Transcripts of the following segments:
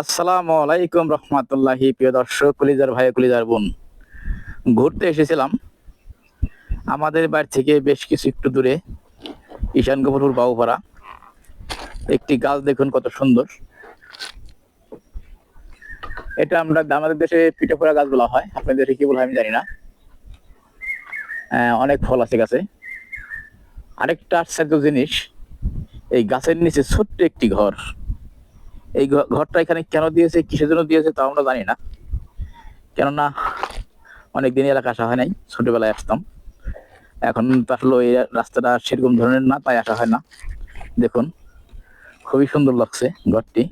আসসালামু আলাইকুম রহমতুল্লাহি, প্রিয় দর্শক, কলিজার ভাই, কলিজার বোন। ঘুরতে এসেছিলাম। আমাদের বাড়ি থেকে বেশ কিছু একটু দূরে, ঈশান কপুর বাবুপাড়া একটি গাছ দেখুন কত সুন্দর। এটা আমরা আমাদের দেশে পিঠে পোড়া গাছ বলা হয়। আপনাদের দেশে কি বলা হয় আমি জানি না। অনেক ফল আছে গাছে। আরেকটা আশ্চর্য জিনিস, এই গাছের নিচে ছোট্ট একটি ঘর। এই ঘরটা এখানে কেন দিয়েছে, কিসের জন্য দিয়েছে তা আমরা জানি না। কেননা অনেকদিন এলাকা আসা হয় নাই, ছোটবেলায় আসতাম। এখন আসলে এই রাস্তাটা সেরকম ধরনের না, তাই আসা হয় না। দেখুন, খুবই সুন্দর লাগছে ঘরটি।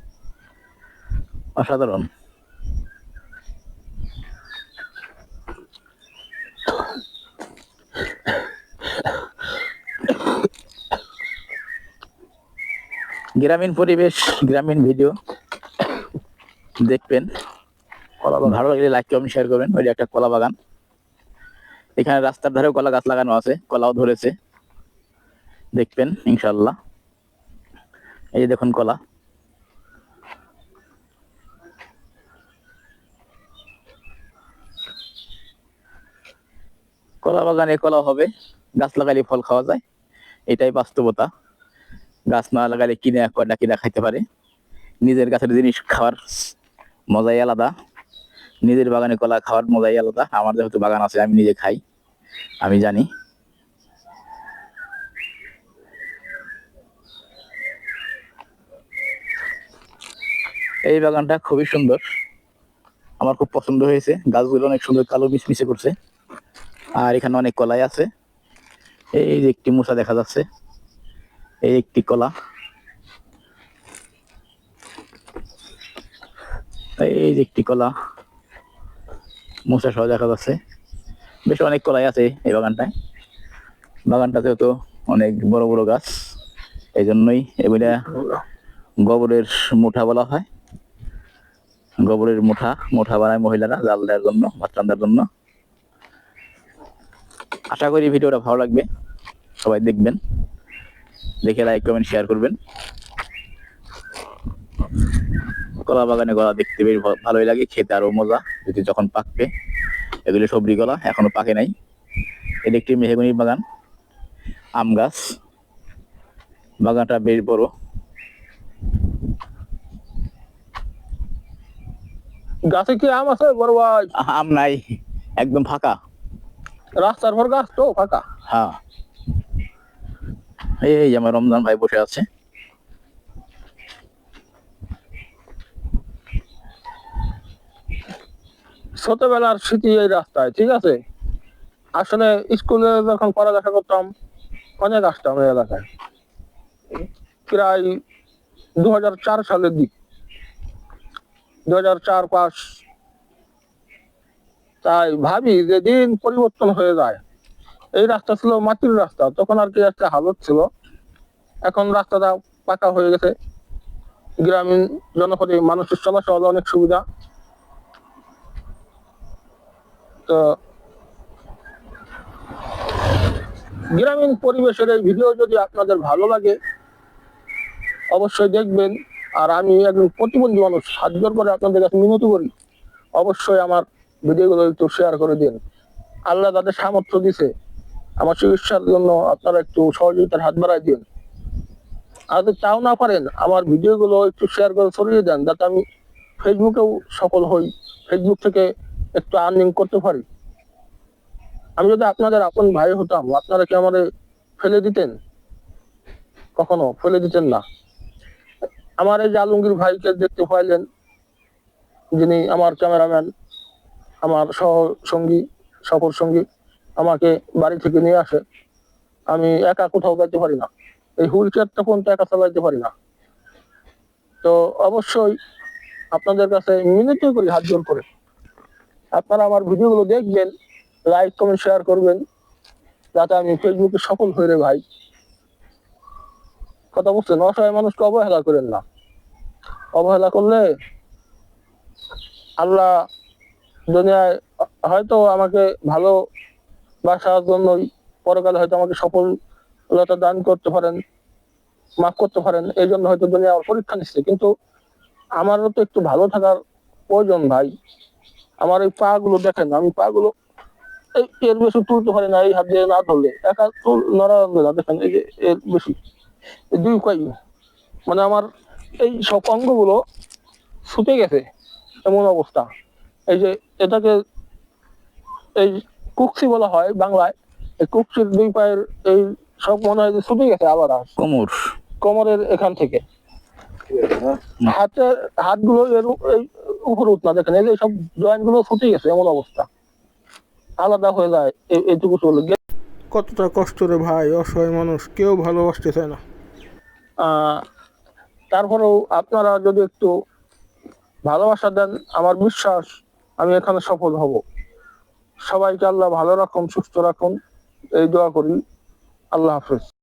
অসাধারণ। গ্রামীণ পরিবেশ, গ্রামীণ ভিডিও দেখবেন। ভালো লাগলে লাইক কমেন্ট শেয়ার করবেন। ওই একটা কলা বাগান। এখানে রাস্তার ধারেও কলা গাছ লাগানো আছে, কলাও ধরেছে। দেখবেন ইনশাল্লাহ এই দেখুন কলা। কলা বাগানে কলা হবে, গাছ লাগালে ফল খাওয়া যায়। এটাই বাস্তবতা। গাছ না লাগালে কিনে কয়টা কিনা খাইতে পারে। নিজের গাছের জিনিস খাওয়ার মজাই আলাদা। নিজের বাগানে কলা খাওয়ার মজাই আলাদা। আমার যেহেতু বাগান আছে, আমি নিজে খাই। আমি জানি। এই বাগানটা খুবই সুন্দর। আমার খুব পছন্দ হয়েছে। গাছগুলো অনেক সুন্দর কালো মিশমিশে করছে। আর এখানে অনেক কলাই আছে। এই যে একটি মশা দেখা যাচ্ছে। এই একটি কলা। এই যে একটি কলা। মশা সহ দেখা যাচ্ছে। বেশ অনেক কলাই আছে এই বাগানটায়। বাগানটাতেও তো অনেক বড় বড় গাছ। এই জন্যই এগুলা গোবরের মুঠা বলা হয়। গোবরের মুঠা মুঠা বানায় মহিলারা জাল দেওয়ার জন্য, ভাত রান্নার জন্য। আশা করি ভিডিওটা ভালো লাগবে। সবাই দেখবেন। দেখে লাইক কমেন্ট শেয়ার করবেন। কলা বাগানে কলা দেখতে বেশ ভালোই লাগে খেতে আরও মজা যদি যখন পাকবে। এগুলি সবজি কলা এখনও পাকে নাই। এটা একটি মেহগুনি বাগান আম গাছ। বাগানটা বেশ বড়। গাছে কি আম আছে? বড় ভাই। আম নাই। একদম ফাঁকা। রাস্তার পর গাছ তো ফাঁকা। হ্যাঁ। এই আমার রমজান ভাই বসে আছে। ছোটবেলার স্মৃতি এই রাস্তায়, ঠিক আছে? আসলে স্কুলে যখন পড়ালেখা করতাম, অনেক আসতাম এই এলাকায়। প্রায় দু হাজার চার সালের দিক। দু হাজার চার পাঁচ। তাই ভাবি যে দিন পরিবর্তন হয়ে যায়। এই রাস্তা ছিল মাটির রাস্তা, তখন আর কি একটা হালত ছিল। এখন রাস্তাটা পাকা হয়ে গেছে। গ্রামীণ জনপদে মানুষের চলাচল অনেক সুবিধা। তো গ্রামীণ পরিবেশের এই ভিডিও যদি আপনাদের ভালো লাগে, অবশ্যই দেখবেন। আর আমি একজন প্রতিবন্ধী মানুষ জোর করে আপনাদের কাছে মিনতি করি। অবশ্যই আমার ভিডিওগুলো একটু শেয়ার করে দিন। আল্লাহ তাদের সামর্থ্য দিছে। আমার চিকিৎসার জন্য আপনারা একটু সহযোগিতার হাত বাড়াই দিন। আর যদি তাও না পারেন, আমার ভিডিওগুলো একটু শেয়ার করে ছড়িয়ে দেন, যাতে আমি ফেসবুকেও সফল হই, ফেসবুক থেকে একটু আর্নিং করতে পারি। আমি যদি আপনাদের আপন ভাই হতাম, আপনারা কি আমাদের ফেলে দিতেন? কখনো ফেলে দিতেন না। আমার এই আলমগীর ভাইকে দেখতে পাইলেন, যিনি আমার ক্যামেরাম্যান আমার সহ সঙ্গী সফর সঙ্গী আমাকে বাড়ি থেকে নিয়ে আসে। আমি একা কোথাও যাইতে পারি না। এই হুইল চেয়ারটা পর্যন্ত একা চালাইতে পারি না। তো অবশ্যই আপনাদের কাছে মিনতি করি হাত জোর করে। আপনারা আমার ভিডিওগুলো দেখবেন লাইক কমেন্ট শেয়ার করবেন, যাতে আমি ফেসবুকে সফল হয়ে রে ভাই। কথা বলছেন, অসহায় মানুষকে অবহেলা করেন না। অবহেলা করলে আল্লাহ দুনিয়ায় হয়তো আমাকে ভালো বাসার জন্যই পরকালে হয়তো আমাকে সফলতা দান করতে পারেন, মাফ করতে পারেন, এই জন্য হয়তো দুনিয়া আমার পরীক্ষা নিচ্ছে। কিন্তু আমারও তো একটু ভালো থাকার প্রয়োজন ভাই। আমার এই পা গুলো দেখেন, আমি পা গুলো এর বেশি তুলতে পারি না এই হাত দিয়ে না ধরলে। একা তুল নড়া না দেখেন, এই যে এর বেশি দুই কই মানে আমার এই সব অঙ্গগুলো ছুটে গেছে, এমন অবস্থা। এই যে এটাকে এই কুকসি বলা হয় বাংলায়। এই কুকসির দুই পায়ের এই সব মনে হয় যে ছুটে গেছে আবার আর। কোমর। কোমরের এখান থেকে। হাতের হাতগুলো এর উপরে উঠ না দেখেন এই যে সব জয়েন্টগুলো ফুটে গেছে এমন অবস্থা। আলাদা হয়ে যায় এই- এইটুকু চলে কতটা কষ্ট রে ভাই অসহায় মানুষ কেউ ভালোবাসতে চায় না। আহ, তারপরেও আপনারা যদি একটু ভালোবাসা দেন আমার বিশ্বাস আমি এখানে সফল হব। সবাইকে আল্লাহ ভালো রাখুন সুস্থ রাখুন। এই দোয়া করি। আল্লাহ হাফেজ।